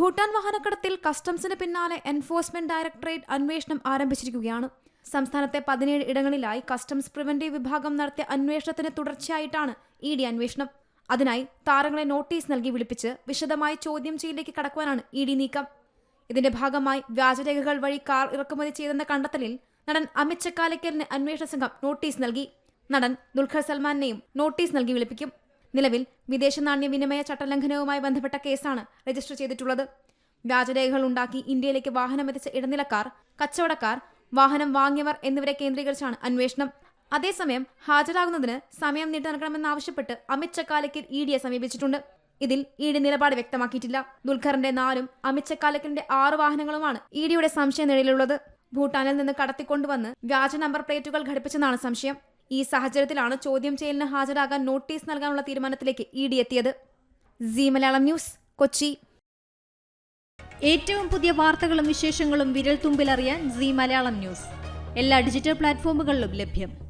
ഭൂട്ടാൻ വാഹനക്കടത്തിൽ കസ്റ്റംസിന് പിന്നാലെ enforcement directorate അന്വേഷണം ആരംഭിച്ചിരിക്കുകയാണ്. സംസ്ഥാനത്തെ പതിനേഴ് ഇടങ്ങളിലായി കസ്റ്റംസ് പ്രിവന്റീവ് വിഭാഗം നടത്തിയ അന്വേഷണത്തിന് തുടർച്ചയായിട്ടാണ് ഇ ഡി അന്വേഷണം. അതിനായി താരങ്ങളെ നോട്ടീസ് നൽകി വിളിപ്പിച്ച് വിശദമായി ചോദ്യം ചെയ്യലിലേക്ക് കടക്കുവാനാണ് ഇ ഡി നീക്കം. ഇതിന്റെ ഭാഗമായി വ്യാജരേഖകൾ വഴി കാർ ഇറക്കുമതി ചെയ്തെന്ന കണ്ടെത്തലിൽ നടൻ അമിത് ചക്കാലക്കലിന് അന്വേഷണ സംഘം നോട്ടീസ് നൽകി. നടൻ ദുൽഖർ സൽമാനെയും നോട്ടീസ് നൽകി വിളിപ്പിക്കും. നിലവിൽ വിദേശ നാണ്യ വിനിമയ ചട്ടലംഘനവുമായി ബന്ധപ്പെട്ട കേസാണ് രജിസ്റ്റർ ചെയ്തിട്ടുള്ളത്. വ്യാജരേഖകൾ ഉണ്ടാക്കി ഇന്ത്യയിലേക്ക് വാഹനമെത്തിച്ച ഇടനിലക്കാർ കച്ചവടക്കാർ വാഹനം വാങ്ങിയവർ എന്നിവരെ കേന്ദ്രീകരിച്ചാണ് അന്വേഷണം. അതേസമയം ഹാജരാകുന്നതിന് സമയം നീട്ടി നൽകണമെന്നാവശ്യപ്പെട്ട് അമിത് ചക്കാലയ്ക്ക് ഇ ഡിയെ സമീപിച്ചിട്ടുണ്ട്. ഇതിൽ ഇ ഡി നിലപാട് വ്യക്തമാക്കിയിട്ടില്ല. ദുൽഖറിന്റെ നാലും അമിത് ചക്കാലക്കലിന്റെ ആറ് വാഹനങ്ങളുമാണ് ഇ ഡിയുടെ സംശയ നിഴലിലുള്ളത്. ഭൂട്ടാനിൽ നിന്ന് കടത്തിക്കൊണ്ടുവന്ന് വ്യാജ നമ്പർ പ്ലേറ്റുകൾ ഘടിപ്പിച്ചെന്നാണ് സംശയം. ഈ സാഹചര്യത്തിലാണ് ചോദ്യം ചെയ്യലിന് ഹാജരാകാൻ നോട്ടീസ് നൽകാനുള്ള തീരുമാനത്തിലേക്ക് ഇ ഡി എത്തിയത്. C Malayalam news Kochi. ഏറ്റവും പുതിയ വാർത്തകളും വിശേഷങ്ങളും വിരൽ തുമ്പിലറിയാൻ സി മലയാളം ന്യൂസ്. എല്ലാ ഡിജിറ്റൽ പ്ലാറ്റ്ഫോമുകളിലും ലഭ്യം.